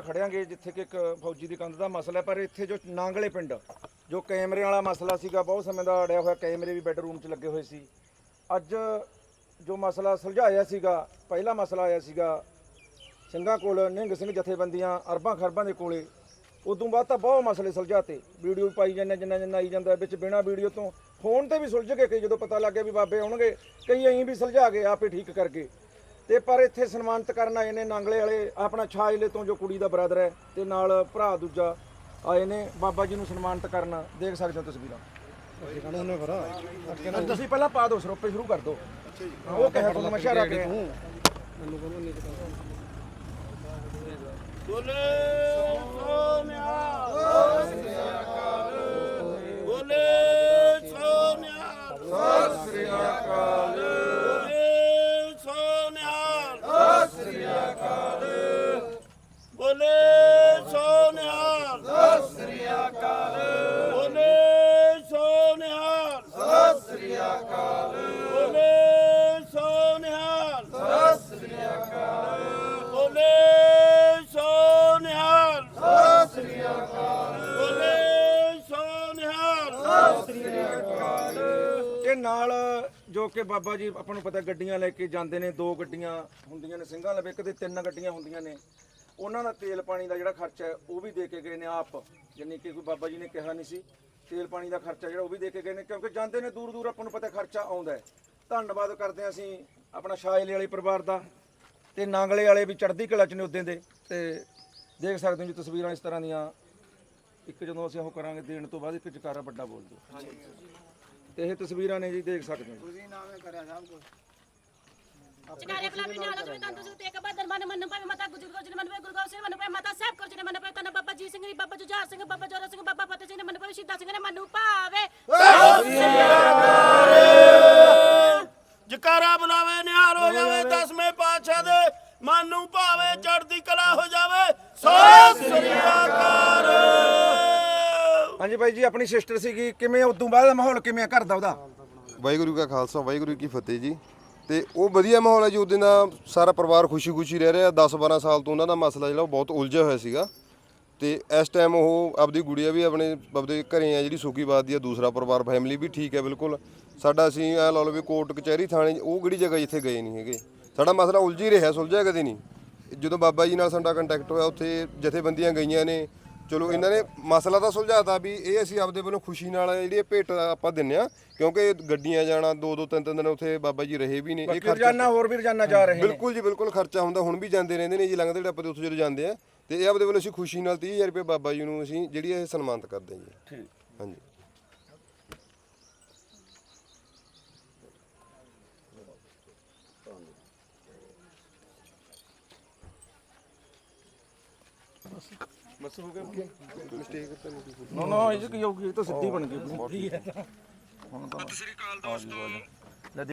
ਖੜਿਆਂਗੇ ਜਿੱਥੇ ਕਿ ਇੱਕ ਫੌਜੀ ਦੀ ਕੰਧ ਦਾ ਮਸਲਾ ਪਰ ਇੱਥੇ ਜੋ ਨਾਂਗਲੇ ਪਿੰਡ, ਜੋ ਕੈਮਰੇ ਵਾਲਾ ਮਸਲਾ ਸੀਗਾ, ਬਹੁਤ ਸਮੇਂ ਦਾ ਅੜਿਆ ਹੋਇਆ ਕੈਮਰੇ ਵੀ ਬੈੱਡਰੂਮ 'ਚ ਲੱਗੇ ਹੋਏ ਸੀ। ਅੱਜ ਜੋ ਮਸਲਾ ਸੁਲਝਾਇਆ ਸੀਗਾ, ਪਹਿਲਾ ਮਸਲਾ ਆਇਆ ਸੀਗਾ, ਸਿੰਘਾਂ ਕੋਲ ਨਿਹੰਗ ਸਿੰਘ ਜਥੇਬੰਦੀਆਂ ਅਰਬਾਂ ਖਰਬਾਂ ਦੇ ਕੋਲੇ, ਉਦੋਂ ਬਾਅਦ ਤਾਂ ਬਹੁਤ ਮਸਲੇ ਸੁਲਝਾਤੇ। ਵੀਡੀਓ ਵੀ ਪਾਈ ਜਾਂਦੇ, ਜਿੰਨਾ ਜਿੰਨਾ ਆਈ ਜਾਂਦਾ, ਵਿੱਚ ਬਿਨਾ ਵੀਡੀਓ ਤੋਂ ਫੋਨ ਤੇ ਵੀ ਸੁਲਝ ਗਏ ਕਈ ਜਦੋਂ ਪਤਾ ਲੱਗ ਗਿਆ ਵੀ ਬਾਬੇ ਆਉਣਗੇ, ਕਈ ਐਂ ਵੀ ਸੁਲਝਾ ਗਏ, ਆਪੇ ਠੀਕ ਕਰਕੇ। ਤੇ ਪਰ ਇੱਥੇ ਸਨਮਾਨਿਤ ਕਰਨ ਆਏ ਨੇ ਨਾਂਗਲੇ ਵਾਲੇ ਆਪਣਾ ਛਾਜਲੇ ਤੋਂ ਜੋ ਕੁੜੀ ਦਾ ਬ੍ਰਦਰ ਹੈ ਤੇ ਨਾਲ ਭਰਾ ਦੂਜਾ ਆਏ ਨੇ ਬਾਬਾ ਜੀ ਨੂੰ ਸਨਮਾਨਿਤ ਕਰਨ ਦੇਖ ਸਕਦੇ ਹੋ ਤਸਵੀਰਾਂ ਤੁਸੀਂ ਪਹਿਲਾਂ ਪਾ ਦਿਓ ਸਰੋਪੇ ਸ਼ੁਰੂ ਕਰ ਦਿਓ। ਉਹ ਕਹਿਆ ਤੁਹਾਨੂੰ ਮੈਂ ਇਸ਼ਾਰਾ ਕਰਿਆ। ਬੋਲੇ। ਜੋ ਕਿ ਬਾਬਾ ਜੀ ਆਪਾਂ ਨੂੰ ਪਤਾ ਗੱਡੀਆਂ ਲੈ ਕੇ ਜਾਂਦੇ ਨੇ, ਦੋ ਗੱਡੀਆਂ ਹੁੰਦੀਆਂ ਨੇ, ਸਿੰਘਾਂ ਲਵੇ ਇੱਕ ਦੇ ਤਿੰਨ ਗੱਡੀਆਂ ਹੁੰਦੀਆਂ ਨੇ। ਉਹਨਾਂ ਦਾ ਤੇਲ ਪਾਣੀ ਦਾ ਜਿਹੜਾ ਖਰਚਾ ਹੈ, ਉਹ ਵੀ ਦੇ ਕੇ ਗਏ ਨੇ ਆਪ। ਯਾਨੀ ਕਿ ਕੋਈ ਬਾਬਾ ਜੀ ਨੇ ਕਿਹਾ ਨਹੀਂ ਸੀ, ਤੇਲ ਪਾਣੀ ਦਾ ਖਰਚਾ ਜਿਹੜਾ ਉਹ ਵੀ ਦੇ ਕੇ ਗਏ ਨੇ, ਕਿਉਂਕਿ ਜਾਂਦੇ ਨੇ ਦੂਰ ਦੂਰ ਆਪਾਂ ਨੂੰ ਪਤਾ ਖਰਚਾ ਆਉਂਦਾ ਹੈ। ਧੰਨਵਾਦ ਕਰਦੇ ਹਾਂ ਅਸੀਂ ਆਪਣਾ ਸ਼ਾਇਲੇ ਵਾਲੇ ਪਰਿਵਾਰ ਦਾ ਤੇ ਨਾਂਗਲੇ ਵਾਲੇ ਵੀ ਚੜ੍ਹਦੀ ਕਲਾ ਚ ਨੇ ਉਦੋਂ ਦੇ। ਤੇ ਦੇਖ ਸਕਦੇ ਹੋ ਜੀ ਤਸਵੀਰਾਂ ਇਸ ਤਰ੍ਹਾਂ ਦੀਆਂ। ਇੱਕ ਜਦੋਂ ਅਸੀਂ ਉਹ ਕਰਾਂਗੇ, ਦੇਣ ਤੋਂ ਬਾਅਦ ਇੱਕ ਜਕਾਰਾ ਵੱਡਾ ਬੋਲ ਦਿਓ। ਤੇ ਇਹ ਤਸਵੀਰਾਂ ਨੇ ਜੀ ਦੇਖ ਸਕਦੇ ਹੋ। ਚਕਾਰੇ ਬਲਾ ਵੀ ਨਾਲ ਜਿਵੇਂ ਤੰਦੂ ਤੇ ਇੱਕ ਬਾਦਰ ਮਨ ਮਨ ਪਵੇ ਮਾਤਾ ਗੁਜਰ ਗੁਜਰ ਮਨ ਪਵੇ ਗੁਰੂ ਗੋਬਿੰਦ ਸਿੰਘ ਮਨ ਪਵੇ ਮਾਤਾ ਸਾਹਿਬ ਗੁਰਜੀ ਨੇ ਮਨ ਪਵੇ ਤਨ ਬਾਬਾ ਜੀ ਸਿੰਘ ਬਾਬਾ ਜੁਝਾਰ ਸਿੰਘ ਬਾਬਾ ਜੋਰਾ ਸਿੰਘ ਬਾਬਾ ਫਤਿਹ ਸਿੰਘ ਨੇ ਮਨ ਪਵੇ ਸ਼ਹੀਦਾਂ ਸਿੰਘ ਨੇ ਮਨੂ ਭਾਵੇ ਜਕਾਰਾ ਬੁਲਾਵੇ ਨਿਹਾਲ ਹੋ ਜਾਵੇ ਦਸਵੇਂ ਪਾਤਸ਼ਾਹ ਦੇ ਮਨ ਨੂੰ ਭਾਵੇ ਚੜ੍ਹਦੀ ਕਲਾ ਹੋ ਜਾਵੇ ਸਤਿ ਹਾਂਜੀ ਬਾਈ ਜੀ, ਆਪਣੀ ਸਿਸਟਰ ਸੀਗੀ, ਕਿਵੇਂ ਉਦੋਂ ਬਾਅਦ ਦਾ ਮਾਹੌਲ ਕਿਵੇਂ ਆ ਘਰ ਦਾ ਉਹਦਾ? ਵਾਹਿਗੁਰੂ ਕਾ ਖਾਲਸਾ, ਵਾਹਿਗੁਰੂ ਕੀ ਫਤਿਹ ਜੀ। ਤੇ ਉਹ ਵਧੀਆ ਮਾਹੌਲ ਹੈ ਜੀ, ਉਹਦੇ ਨਾਲ ਸਾਰਾ ਪਰਿਵਾਰ ਖੁਸ਼ੀ-ਖੁਸ਼ੀ ਰਹਿ ਰਿਹਾ। 10-12 ਸਾਲ ਤੋਂ ਉਹਨਾਂ ਦਾ ਮਸਲਾ ਜਿਹੜਾ, ਉਹ ਬਹੁਤ ਉਲਝਿਆ ਹੋਇਆ ਸੀਗਾ। ਤੇ ਇਸ ਟਾਈਮ ਉਹ ਆਪਦੀ ਗੁੜੀਆ ਵੀ ਆਪਣੇ, ਆਪਦੇ ਘਰੇ ਆ, ਜਿਹੜੀ ਸੁਖੀਬਾਦ ਦੀ ਆ। ਦੂਸਰਾ ਪਰਿਵਾਰ ਫੈਮਿਲੀ ਵੀ ਠੀਕ ਹੈ ਬਿਲਕੁਲ। ਸਾਡਾ ਅਸੀਂ ਐ ਲਾ ਲਓ ਵੀ ਕੋਰਟ ਕਚਹਿਰੀ ਥਾਣੇ, ਉਹ ਕਿਹੜੀ ਜਗ੍ਹਾ ਜਿੱਥੇ ਗਏ ਨਹੀਂ ਹੈਗੇ। ਸਾਡਾ ਮਸਲਾ ਉਲਝ ਹੀ ਰਿਹਾ, ਸੁਲਝਿਆ ਕਦੇ ਨਹੀਂ। ਜਦੋਂ ਬਾਬਾ ਜੀ ਨਾਲ ਸਾਡਾ ਕੰਟੈਕਟ ਹੋਇਆ, ਉੱਥੇ ਜਥੇਬੰਦੀਆਂ ਗਈਆਂ ਨੇ। ਚਲੋ ਇਹਨਾਂ ਨੇ ਮਸਲਾ ਤਾਂ ਸੁਲਝਾਤਾ ਵੀ ਇਹ ਅਸੀਂ ਆਪਦੇ ਵੱਲੋਂ ਖੁਸ਼ੀ ਨਾਲ ਜਿਹੜੀ ਇਹ ਭੇਟ ਆਪਾਂ ਦਿੰਨੇ ਆ ਕਿਉਂਕਿ ਗੱਡੀਆਂ ਜਾਣਾ ਦੋ ਦੋ ਤਿੰਨ ਤਿੰਨ ਦਿਨ ਉੱਥੇ ਬਾਬਾ ਜੀ ਰਹੇ ਵੀ ਨੇ ਇਹ ਬਾਕੀ ਰੋਜ਼ਾਨਾ ਹੋਰ ਵੀ ਰੋਜ਼ਾਨਾ ਜਾ ਰਹੇ ਨੇ। ਬਿਲਕੁਲ ਜੀ ਬਿਲਕੁਲ ਖਰਚਾ ਹੁੰਦਾ ਹੁਣ ਵੀ ਜਾਂਦੇ ਰਹਿੰਦੇ ਨੇ ਜੀ ਲੰਘਦੇ ਟੱਪਦੇ ਉੱਥੇ ਜਦੋਂ ਜਾਂਦੇ ਆ ਤੇ ਇਹ ਆਪਦੇ ਵੱਲੋਂ ਅਸੀਂ ਖੁਸ਼ੀ ਨਾਲ 30000 ਰੁਪਏ ਬਾਬਾ ਜੀ ਨੂੰ ਅਸੀਂ ਜਿਹੜੀ ਇਹ ਸਨਮਾਨਿਤ ਕਰਦੇ ਹਾਂ ਜੀ। ਠੀਕ। ਹਾਂਜੀ। ਬਸ ਹੋ ਗਿਆ। ਨਾ ਨਾ ਇਹ ਕੀ ਇਹ ਤਾਂ ਸਿੱਧੀ ਬਣ ਗਈ। ਹੁਣ ਤਾਂ ਸਤਿ ਸ੍ਰੀ ਅਕਾਲ ਦੋਸਤੋ।